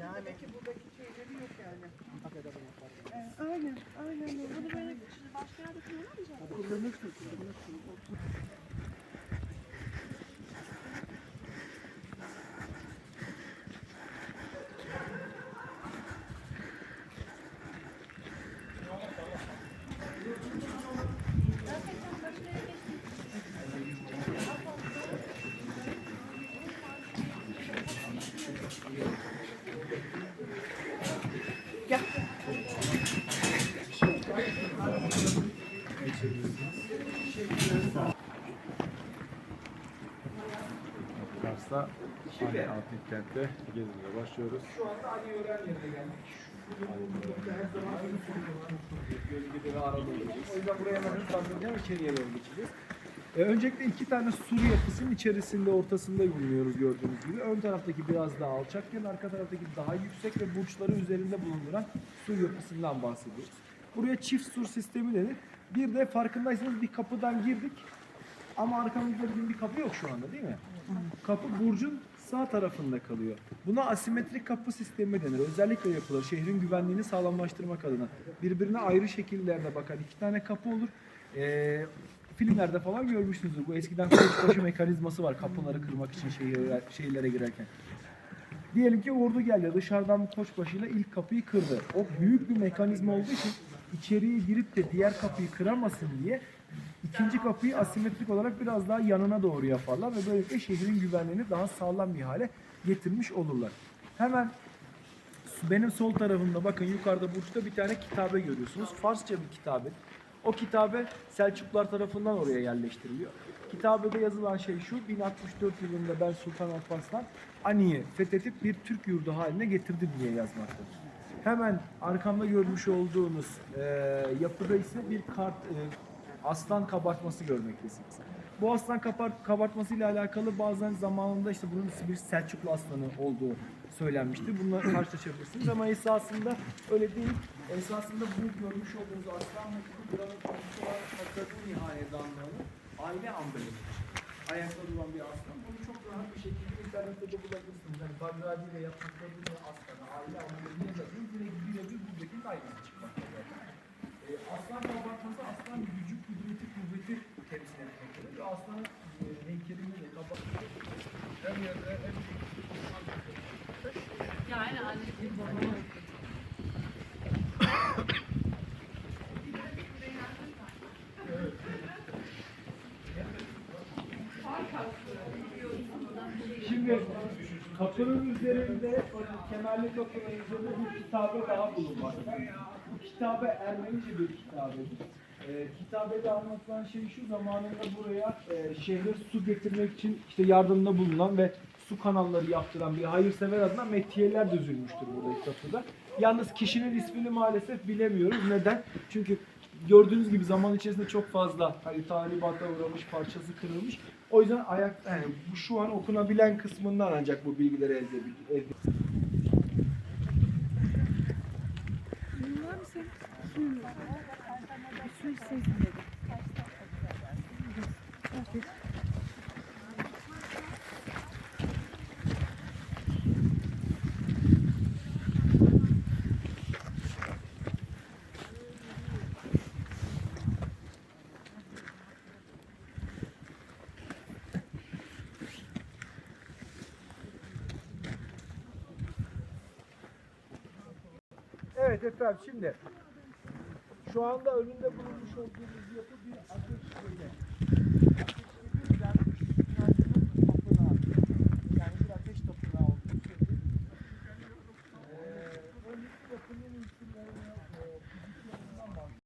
Yani ki buradaki şeyleri yok yani. Aynen, aynen. Bunu böyle başka yerde kullanamayacak mısın? Kullanırsın, kullanırsın. Kars'ta Ali Antik Kent'te gezimize başlıyoruz. Şu anda Ali Ören yerine geldik. Burada her zaman Gölgede ve arada olacağız. O yüzden buraya hemen hızlandıracağım. içeriye doğru geçeceğiz. E, öncelikle iki tane sur yapısının içerisinde ortasında bulunuyoruz gördüğünüz gibi. Ön taraftaki biraz daha alçakken arka taraftaki daha yüksek ve burçları üzerinde bulunduran sur yapısından bahsediyoruz. Buraya çift sur sistemi denir. Bir de farkındaysanız bir kapıdan girdik ama arkamızda bizim bir kapı yok şu anda değil mi? Kapı burcun sağ tarafında kalıyor. Buna asimetrik kapı sistemi denir. Özellikle yapılır şehrin güvenliğini sağlamlaştırmak adına. Birbirine ayrı şekillerde bakan iki tane kapı olur. Ee, filmlerde falan görmüşsünüzdür. Bu eskiden koçbaşı mekanizması var kapıları kırmak için şehirlere, şehirlere girerken. Diyelim ki ordu geldi dışarıdan bu koçbaşıyla ilk kapıyı kırdı. O büyük bir mekanizma olduğu için içeriye girip de diğer kapıyı kıramasın diye ikinci kapıyı asimetrik olarak biraz daha yanına doğru yaparlar ve böylelikle şehrin güvenliğini daha sağlam bir hale getirmiş olurlar. Hemen benim sol tarafımda bakın yukarıda burçta bir tane kitabe görüyorsunuz. Farsça bir kitabe. O kitabe Selçuklular tarafından oraya yerleştiriliyor. Kitabede yazılan şey şu, 1064 yılında ben Sultan Alparslan Ani'yi fethedip bir Türk yurdu haline getirdi diye yazmaktadır. Hemen arkamda görmüş olduğunuz e, yapıda ise bir kart, e, aslan kabartması görmektesiniz. Bu aslan kabart, kabartması ile alakalı bazen zamanında işte bunun bir Selçuklu aslanı olduğu söylenmiştir. Bununla karşılaşabilirsiniz ama esasında öyle değil. Esasında bu görmüş olduğunuz aslan ve buranın konusu olarak Hakikaten Hanedanlığı'nın aile amblemidir. Ayakta duran bir aslan. Bunu çok rahat bir şekilde internette de bulabilirsiniz. Yani Bagdadi ile yaptıkları bir aslanı, aile amblemini yazın. Direkt birebir buradaki aynısı çıkmakta zaten. E, aslan kabartması aslan gücü, kudreti, kuvveti temsil etmektedir. Ve aslanın e, heykelinde de kabartması her yerde en Yani anneciğim babama. Şimdi kapının üzerinde, kemerli kapının üzerinde bir kitabe daha bulunmakta. Bu kitabe Ermenice bir kitabedir. Ee, kitabede anlatılan şey şu zamanında buraya e, şehre su getirmek için işte yardımda bulunan ve su kanalları yaptıran bir hayırsever adına metiyeler düzülmüştür buradaki kapıda. Yalnız kişinin ismini maalesef bilemiyoruz. Neden? Çünkü gördüğünüz gibi zaman içerisinde çok fazla hani talibata uğramış, parçası kırılmış. O yüzden ayak yani bu şu an okunabilen kısmından ancak bu bilgileri elde elde. Bunlar mı Evet efendim şimdi şu anda önünde bulunmuş olduğumuz yapı bir ateş. Ateş